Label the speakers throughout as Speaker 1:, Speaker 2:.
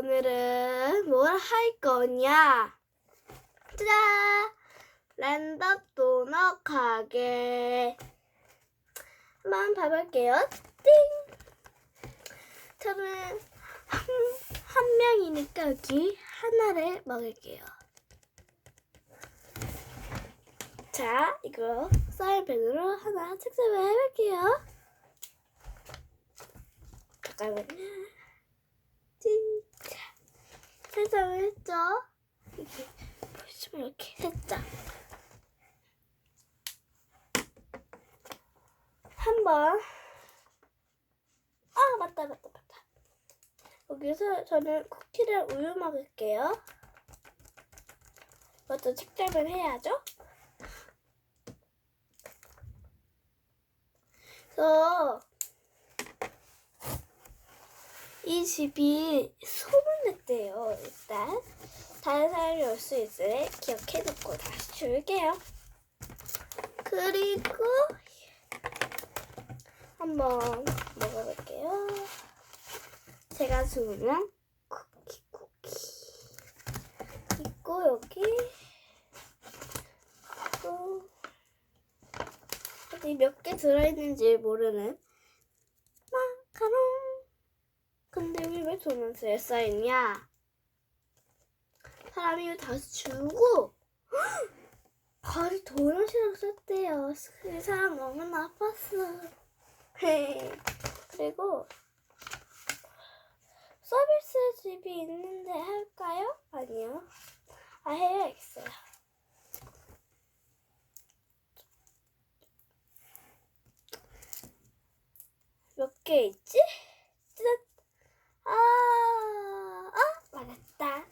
Speaker 1: 오늘은 뭘 할 거냐? 짜잔! 랜덤 도넛 가게. 한번 봐볼게요. 띵! 저는 한, 한 명이니까 여기 하나를 먹을게요. 자, 이거 사이펜으로 하나 책상을 해볼게요. 잠깐만요. 진짜 세상을 했죠? 이렇게 보시면 이렇게 살짝. 한번. 아 맞다 맞다 맞다. 여기서 저는 쿠키를 우유 먹을게요. 이것도 책잡을 해야죠? 그래서 이 집이 소문났 대요. 일단 다른 사람이 올 수 있으래 기억해놓고 다시 줄게요. 그리고 한번 먹어볼게요. 제가 주문한 쿠키 쿠키 있고 여기 또 어디 몇 개 들어있는지 모르는 마카롱 근데 여기 왜 도넛에 쌓였냐? 사람이 다시 주고 바로 도넛이라고 썼대요. 그 사람 너무 나빴어. 그리고 서비스 집이 있는데 할까요? 아니요. 아 해야겠어요. 몇 개 있지? 짠! 아, 아, 맞았다.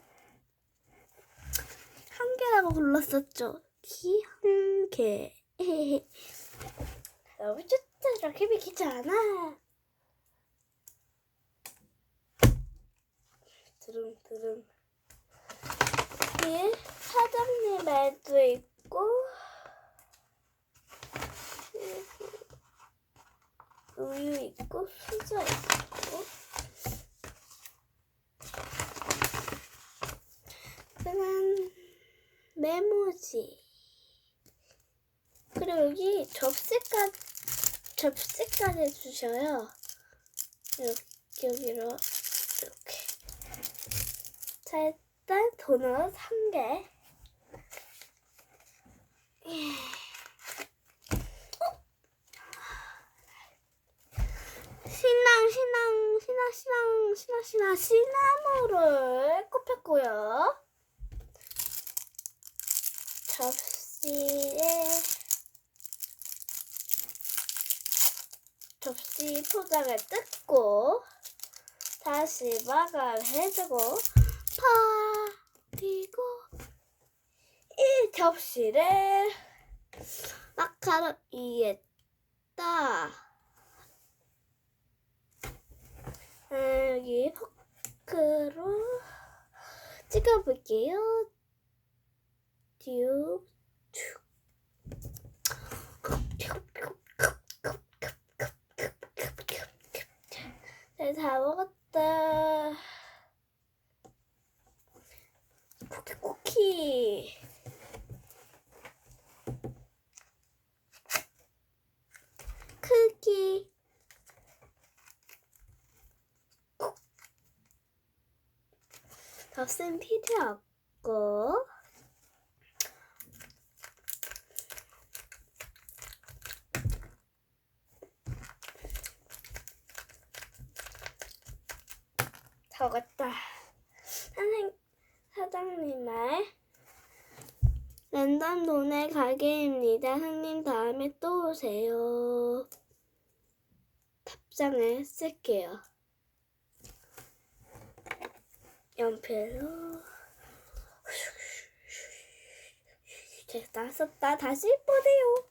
Speaker 1: 한 개라고 불렀었죠. 키 한 개. 너무 좋다. 이렇게 믿기지 않아. 드릉, 드릉. 여기 사장님 말도 있고, 그리고 우유 있고, 수저 있고. 짜잔 메모지. 그리고 여기 접시까지 접시까지 주셔요. 여기, 여기로 이렇게. 자 일단 도넛 한 개. 신랑 신랑 신랑 신랑 신랑 신랑 시나모를 꼽혔고요. 접시에 접시 포장을 뜯고 다시 마감을 해주고 버리고 이 접시를 마카롱 위에다 아, 여기 포크로 찍어볼게요. 네, 다 먹었다. 쿠키, 쿠키. 쿠키. 덧셈 필요 없고 적었다. 선생 사장님 말 랜덤 돈의 가게입니다. 손님 다음에 또 오세요. 답장을 쓸게요. 연필로 됐다 썼다 다시 보세요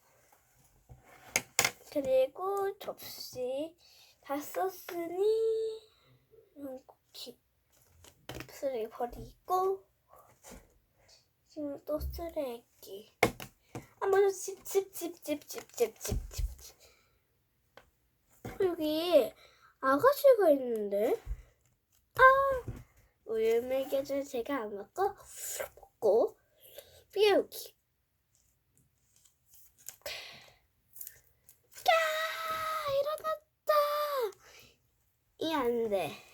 Speaker 1: 그리고 접시 다 썼으니 쿠키 쓰레기 버리고 지금 또 쓰레기 한번 집집집집집집집집 여기 아가씨가 있는데 아 우유 먹여줄 제가 안 먹고 먹고 비우기. 야 일어났다. 이 안 돼.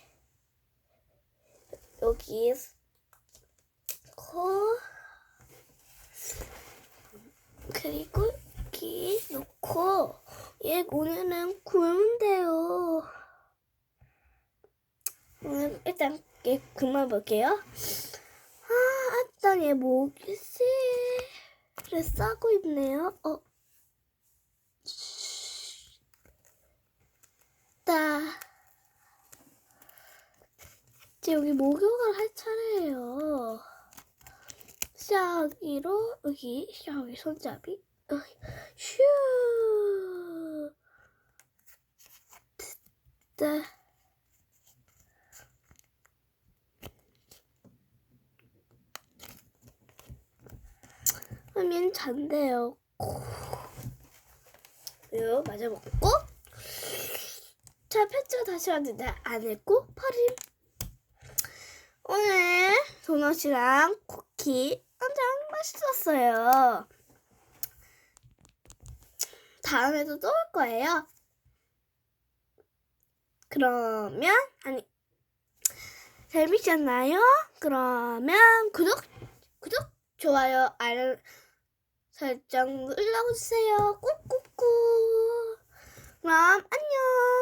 Speaker 1: 여기 코 그리고 여기 놓고 얘 오늘은 돼요. 오늘 일단 얘 그만 볼게요. 아, 일단 얘 모기씨를 싸고 있네요. 어. 나 이제 여기 목욕을 할 차례예요. 시작이로 여기 여기 손잡이 슈. 네. 하면 잔대요. 요 맞아 먹고 자 패치가 다시 왔는데 안 했고 오늘 도넛이랑 쿠키 완전 맛있었어요. 다음에도 또 올 거예요. 그러면 아니 재밌었나요? 그러면 구독 구독 좋아요 알람 설정 눌러주세요. 꾹꾹꾹. 그럼 안녕.